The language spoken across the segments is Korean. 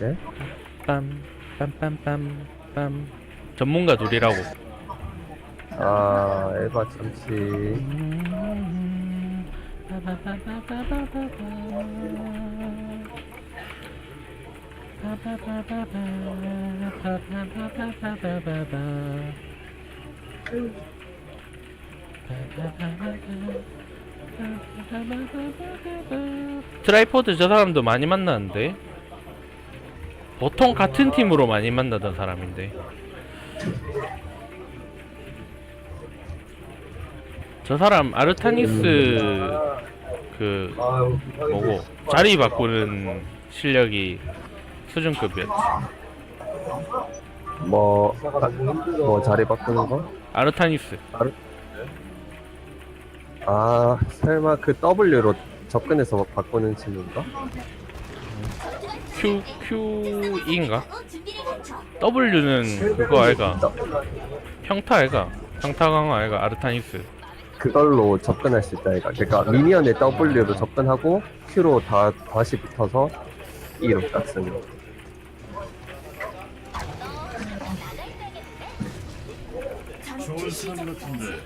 네? 빰, 빰빰빰, 빰. 전문가 둘이라고. 아, 에바 참치. 트라이포드 저 사람도 많이 만나는데 보통 같은 팀으로 많이 만나던 사람인데 저 사람 아르타니스 그 뭐고 자리 바꾸는 실력이 수준급이었지 뭐, 아, 뭐 자리 바꾸는 거? 아르타니스 아, 설마 그 W로 접근해서 바꾸는 친구인가? Q Q인가? W는 그거 아이가 평타 아이가 평타 강화 아이가 아르타니스. 그걸로 접근할 수 있다, 이가. 그러니까 미니언의 W로 접근하고 Q로 다 다시 붙어서 E로 딱 쓰는 거. 좋은 사람 같은데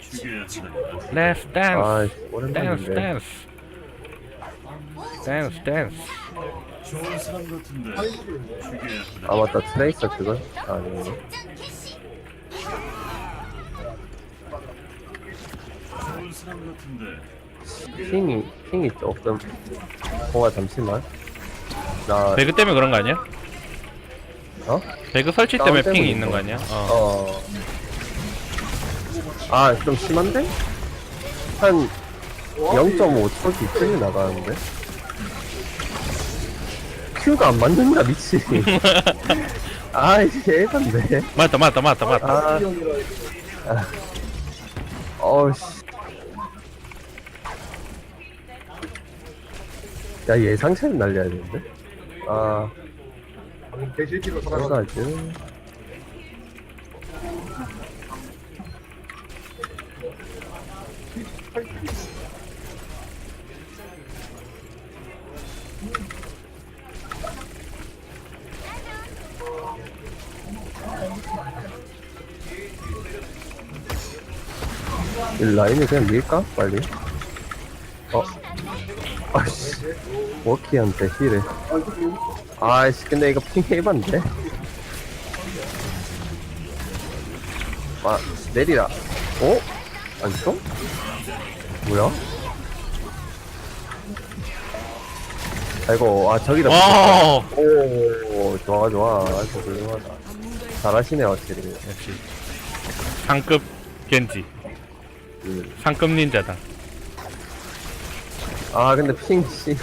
죽여야 하는 댄스 댄스 아, 댄스 오랜만인데. 댄스 댄스 댄스 좋은 사람 같은데 죽여야 아, 맞다. 트레이서 그걸? 아니네. 좋은 사람 같은데 핑이, 핑이 조금. 뭐가 잠시만. 나, 배그 때문에 그런 거 아니야? 어? 배그 설치 때문에 핑이 때문에 있는 거 아니야? 어. 어. 아, 좀 심한데? 한 0.5초 뒤쯤에 나가는데? 큐가 안 맞는다, 미친. 아, 이게 애반데. 맞다 맞다 맞다 맞다 아. 아. 어우씨. 야, 예상치는 날려야 되는데? 아. 그래가지 라인을 그냥 밀까? 빨리. 어. 아씨. 워키한테 힐을. 아이씨, 근데 이거 핑 해봤는데? 아, 내리라. 어? 안 써? 뭐야? 아이고, 아, 저기다. 와 오, 좋아, 좋아. 아이고, 훌륭하다. 잘하시네, 확실히. 역시 상급 겐지 음. 상급 닌자다 아 근데 핑 씨.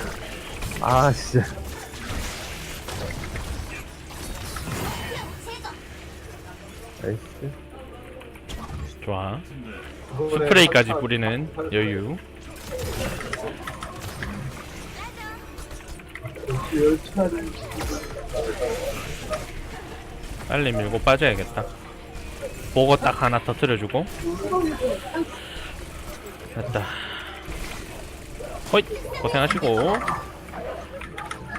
아 진짜. 나이스. 좋아 스프레이까지 뿌리는 여유 빨리 밀고 빠져야겠다 보고 딱 하나 터뜨려주고 됐다 호잇 고생하시고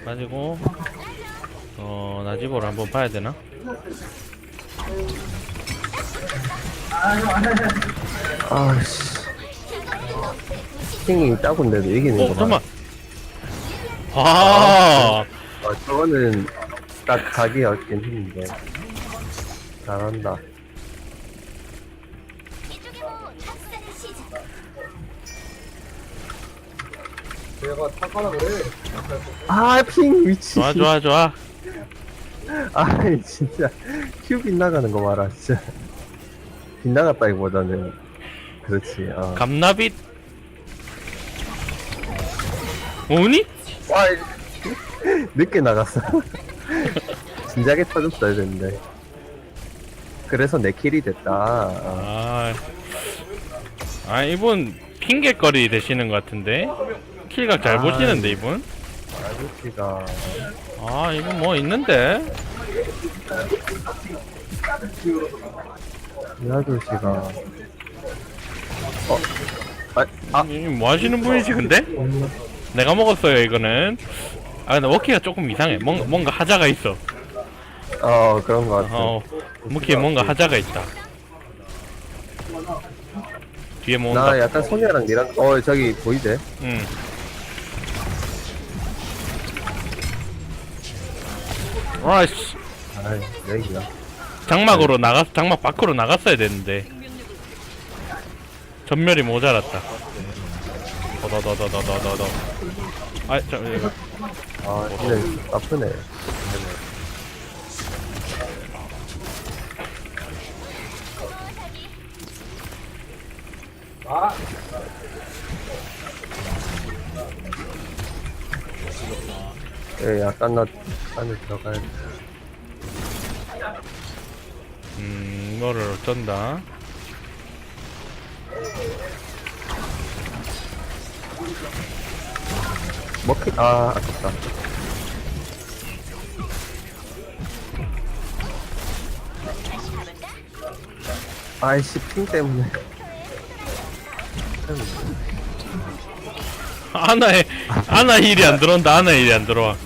가지고 어 나집으로 한번 봐야 되나? 아씨. 핑이 따군데도 이기는 어 거 잠깐만 봐. 아아 저거는 딱 각이 없긴 했는데. 잘한다. 아, 핑 미치. 좋아 좋아 좋아 아, 진짜. 큐 빗나가는 거 봐라, 진짜. 빗나갔다기보다는. 그렇지, 어. 감나빛 뭐니? 와, 늦게 나갔어. 진작에 터졌어야 됐는데. 그래서 내 킬이 됐다. 아, 아, 아 이분 핑계거리 되시는 것 같은데 킬각 잘 아, 보시는데 이분? 아저씨가. 아 이분 뭐 있는데? 이 아저씨가. 어, 아, 아, 이뭐 하시는 분이지 근데? 내가 먹었어요 이거는. 아 근데 워키가 조금 이상해. 뭔가 뭔가 하자가 있어. 어 그런 거 같아. 어 워키 뭔가 하자가 있다. 뒤에 뭐나 약간 소녀랑 니랑 어 저기 보이대? 응 와씨. 아이 여기야. 장막으로 나갔 장막 밖으로 나갔어야 되는데. 전멸이 모자랐다. 더더더더더더더 아 저 이거 아 진짜 아프네. 예, 약간 나 안에 들어가야 돼. 음 이거를 어쩐다 먹히, 아, 아깝다. 아이씨, 핑 때문에. 아나의 아나 힐이 안 들어온다 아나 힐이 안 들어와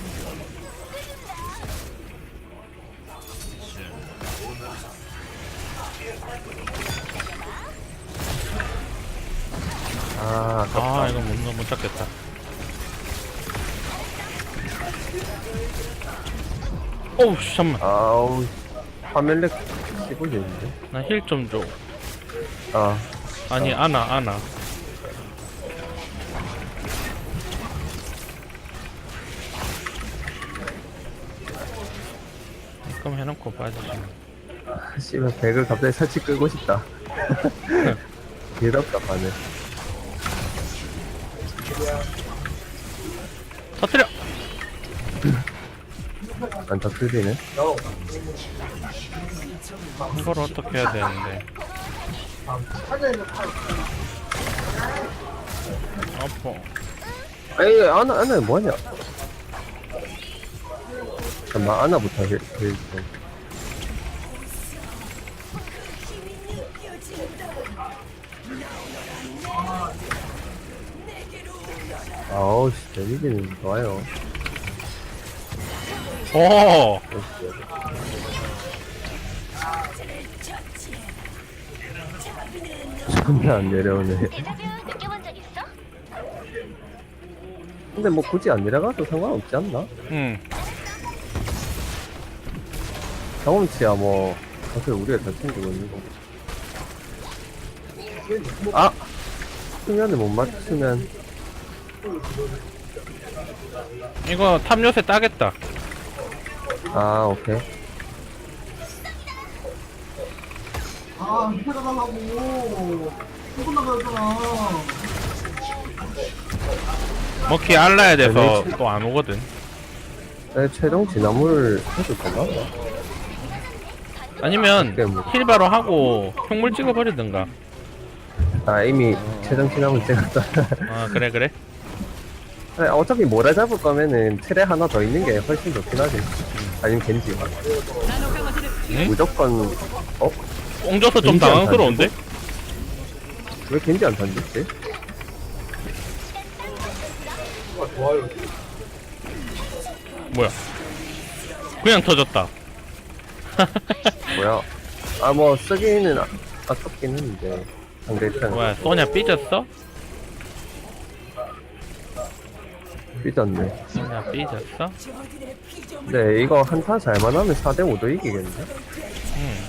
이거 못, 못 잡겠다 씨, 잠만. 아우, 화면렉 씹어지는데? 나 힐 좀 줘. 아, 아니 아나 아나. 그럼 해놓고 빠지지 씨발, 백을 갑자기 살짝 끄고 싶다. 반을. 터뜨려 안타 틀리네. 이걸 어떻게 해야 되는데 아파 에이, 아나, 아나 뭐하냐? 잠깐만, 아나부터 해, 해, 해. 아우, 씨, 데미지는 좋아요. 오 존나 안 내려오네. 데자뷰 느껴본 적 있어? 근데 뭐 굳이 안 내려가도 상관없지 않나? 응. 경험치야 뭐 사실 우리가 잘 챙기고 있는 거고 아! 수면을 못 맞추면 이거 탑 요새 따겠다 아 오케이 아, 해달라고. 조금 나가잖아. 먹기 알라야 돼서 네, 또안 오거든 내 최종 진화물을 해도 되나? 아니면 뭐. 힐 바로 하고 흉물 찍어버리든가 아 이미 최종 진화물 찍었다 아 그래 그래 아니, 어차피 몰아 잡을 거면은 틀에 하나 더 있는 게 훨씬 좋긴 하지 아니면 겐지 응? 무조건 어? 뽕줘서 좀안 당황스러운데? 왜 겐지 안 던졌지? 뭐야 그냥 터졌다 뭐야 아 뭐 쓰기는 아, 아깝긴 했는데 상대 입장에서 뭐야 소냐 삐졌어? 삐졌네 소냐 삐졌어? 네, 이거 한타 잘만 하면 4대5도 이기겠는데? 응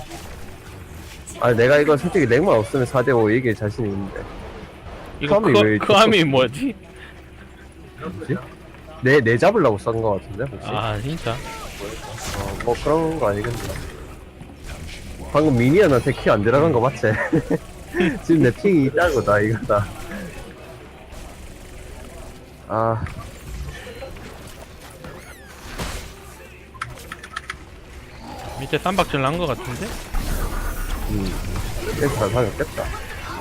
아, 내가 이거 솔직히 렉만 없으면 4대5 이길 자신 있는데. 이거 그 함이 왜 그, 그 함이 뭐지? 뭐지? 내, 내 잡으려고 쏜거 같은데, 혹시? 아 진짜 어, 뭐 그런 거 아니겠네. 방금 미니언한테 키 안 들어간 거 맞지? 지금 내 핑이 있다고다, 이거다. 아, 밑에 쌈박질 난 거 같은데? 음. 이렇게 잘 사겠다.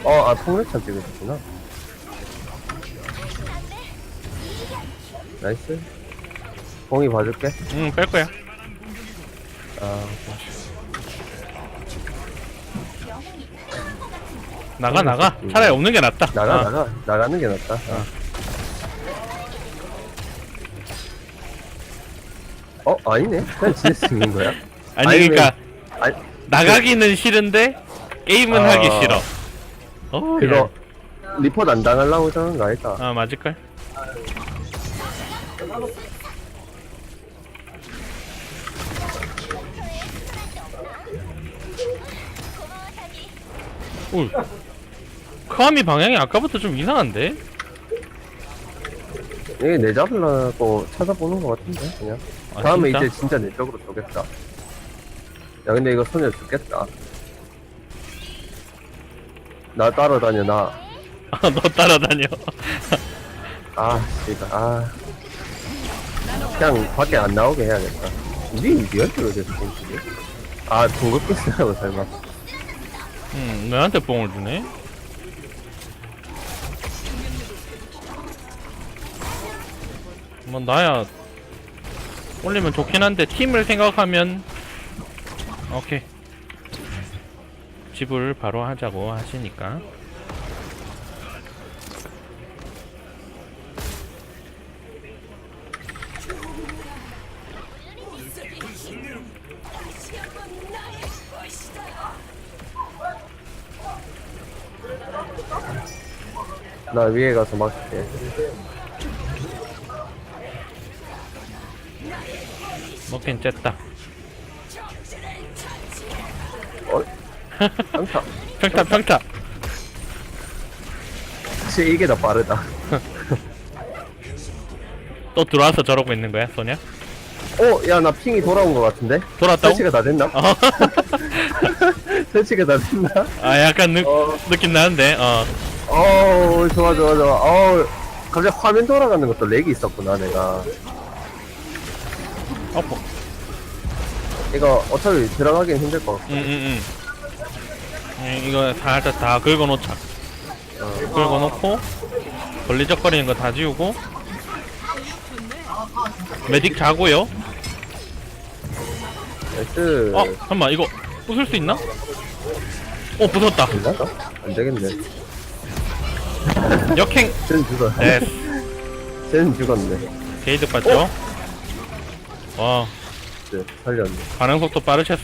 어, 아, 통일찬 찍으셨구나. 나이스. 공이 봐줄게. 응 뺄 거야 아, 나가 나가 차라리 없는 게 낫다 나가, 아, 나가. 나가는 게 낫다. 아. 어 아니네 그냥 죽는 거야 아니 그러니까 아니 나가기는 싫은데 게임은 아. 하기 싫어. 어, 그거 리포트 안 당하려고 저런 거 아닐까 야. 아 맞을걸? 오, 크아미 방향이 아까부터 좀 이상한데? 이게 내 잡으려고 찾아보는 거 같은데 그냥 아, 다음에 진짜? 이제 진짜 내 쪽으로 쏘겠다 야 근데 이거 소녀 죽겠다 나 따라다녀 나 아, 너 따라다녀. 아, 씨발, 아. 그냥 밖에 안 나오게 해야겠다. 니, 니한테로 됐어, 공식이? 아, 중국기 쓰라고, 설마. 음, 너한테 뽕을 주네? 뭐, 나야, 올리면 좋긴 한데, 팀을 생각하면, 오케이. 집을 바로 하자고 하시니까. 나 위에 가서 막을게. 먹긴 쨌다. 평타. 평타, 평타! 혹시 이게 더 빠르다. 또 들어와서 저러고 있는 거야, 소냐? 어, 야, 나 핑이 돌아온 거 같은데? 돌아왔다고? 설치가 다 됐나? 어. 설치가 다 됐나? 아, 약간 느, 어. 느낌 나는데, 어. 어우, 좋아, 좋아, 좋아. 어우, 갑자기 화면 돌아가는 것도 렉이 있었구나, 내가. 어, 뭐, 이거 어차피 들어가긴 힘들 것 같고. 응, 응, 응. 음, 이거 살짝 다 긁어놓자. 어. 긁어놓고, 걸리적거리는 거 다 지우고, 메딕 자고요. 나이스. 어, 잠깐만, 이거 부술 수 있나? 어, 부쉈다. 괜찮아? 안 되겠네. 역행. 쟤는 죽어. 네, 쟤는 죽었네. 게이드 봤죠? 와, 네, 살렸네. 반응 속도 빠르셨어.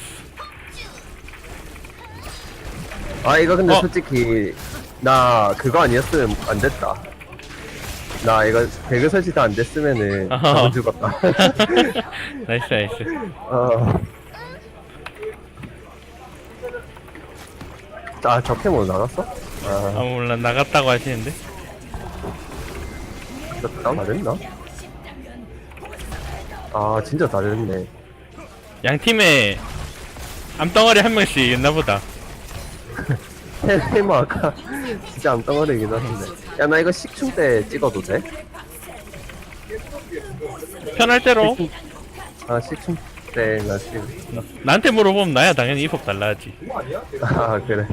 아, 이거 근데 어. 솔직히, 나 그거 아니었으면 안 됐다. 나 이거 배그 설치 다안 됐으면은 아하. 저거 죽었다. 나이스, 나이스. 어. 아, 적팀으로 나갔어? 아, 아, 몰라, 나갔다고 하시는데. 진짜 다 됐나? 아, 진짜 다 됐네. 양 팀에 암덩어리 한 명씩 있나 보다. 테레마 아까 진짜 암덩어리긴 하던데. 야, 나 이거 식충 때 찍어도 돼? 편할 대로. 아, 식충 때, 나 지금. 나한테 물어보면 나야 당연히 이폭 달라 하지. 아, 그래.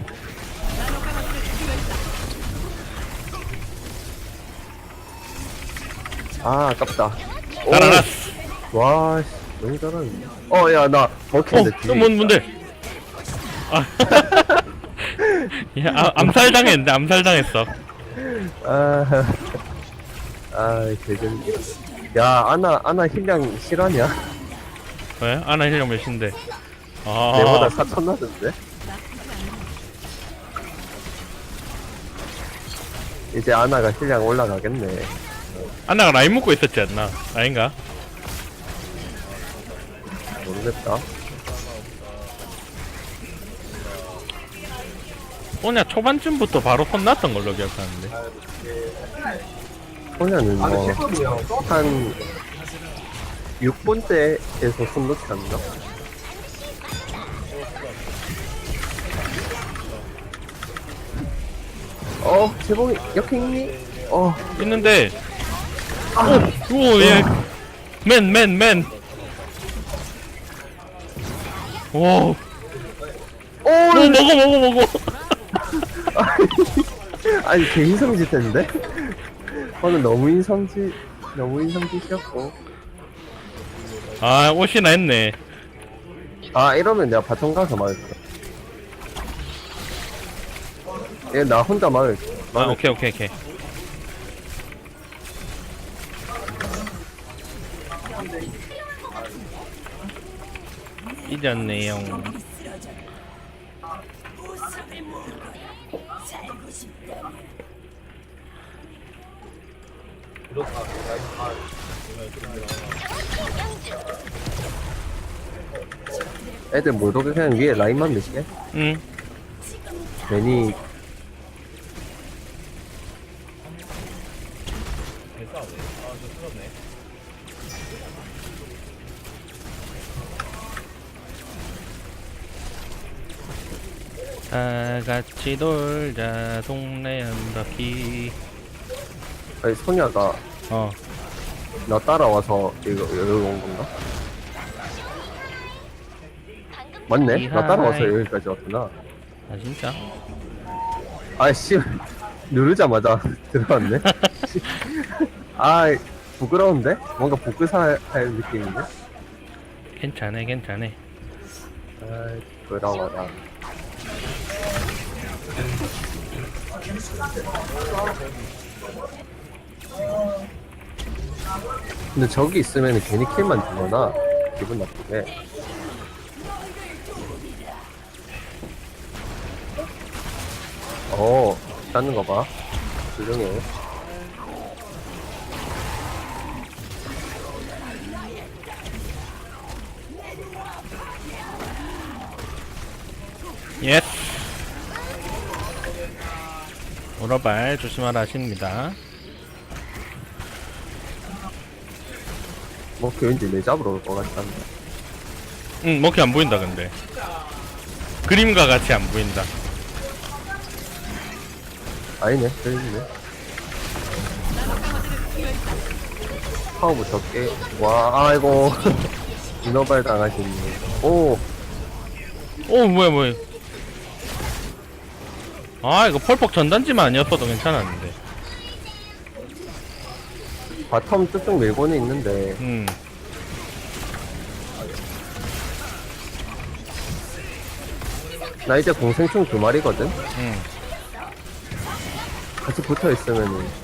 아, 아깝다. 오, 따라라. 와, 씨, 너무 잘하네. 어, 야, 나 어, 먹혔는데 뒤에. 뭔, 뭔데? 아, 야, 아, 암살 당했는데, 암살 당했어. 아, 아, 개전. 야, 아나, 아나 힐량 실화냐? 왜? 아나 힐력 몇인데? 아, 내보다 4천 나던데? 이제 아나가 힐량 올라가겠네. 아나가 라인 묶고 있었지 않나? 아닌가? 모르겠다. 소냐 초반쯤부터 바로 혼났던 걸로 기억하는데. 소녀는 뭐, 한 6분대에서 손 놓지 않나? 어, 제목이 역행이? 어, 있는데, 오, 오, 얘, 맨, 맨, 맨. 오, 오, 오, 먹어, 먹어, 먹어. 아니, 개 인성짓했는데? 오늘 너무 인성짓, 너무 인성짓이었고. 아, 옷이나 했네. 아, 이러면 내가 바통 가서 막을게. 얘, 나 혼자 막을게. 아, 오케이, 오케이, 오케이. 잊었네요. 애들 못 오게 그냥 위에 라인만 미시게 응. 괜히 다 같이 놀자 동네 한 바퀴. 아니 소녀가 어. 나 따라와서 이거 여기 온 건가? 맞네? 나 따라와서 여기까지 왔구나 아 진짜? 아씨 누르자마자 들어왔네 아 부끄러운데? 뭔가 복근사 할 느낌인데? 괜찮아 괜찮아. 아 부끄러워라 근데 저기 있으면 괜히 킬만 주거나 기분 나쁘게 어 찾는 거봐 조용해 예스. 오러발 조심하라 하십니다. 뭐 왠지 내 잡으러 올 것 같단데 응, 먹히 안 보인다 근데. 그림과 같이 안 보인다. 아니네, 들리네. 파워부터 깨. 와, 아이고. 인어발 당하시네. 오, 오 뭐야 뭐야. 아 이거 펄퍽 전단지만 아니었어도 괜찮았는데. 바텀 쭉쭉 밀고는 있는데, 음. 나 이제 공생충 두 마리거든? 음. 같이 붙어 있으면은.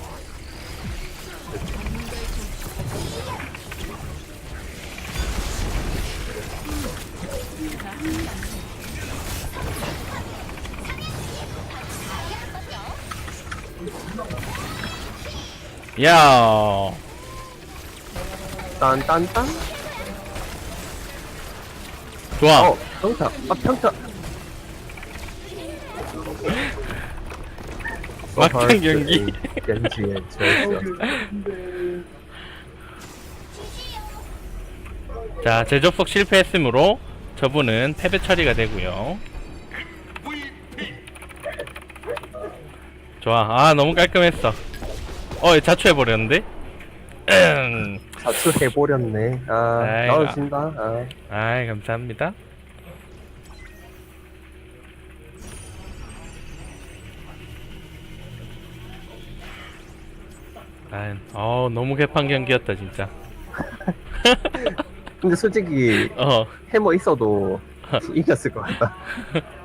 야. 딴딴딴? 좋아. 어, 평타. 아, 평타. 막상 경기. 저 자 재접속 실패했으므로 저분은 패배 처리가 되고요. 좋아. 아 너무 깔끔했어. 어 자초해 버렸는데. 음. 자투해버렸네. 아. 나오신다. 아. 아이 감사합니다. 아, 어 너무 개판 경기였다 진짜. 근데 솔직히 어, 해머 있어도 이겼을 것 같다.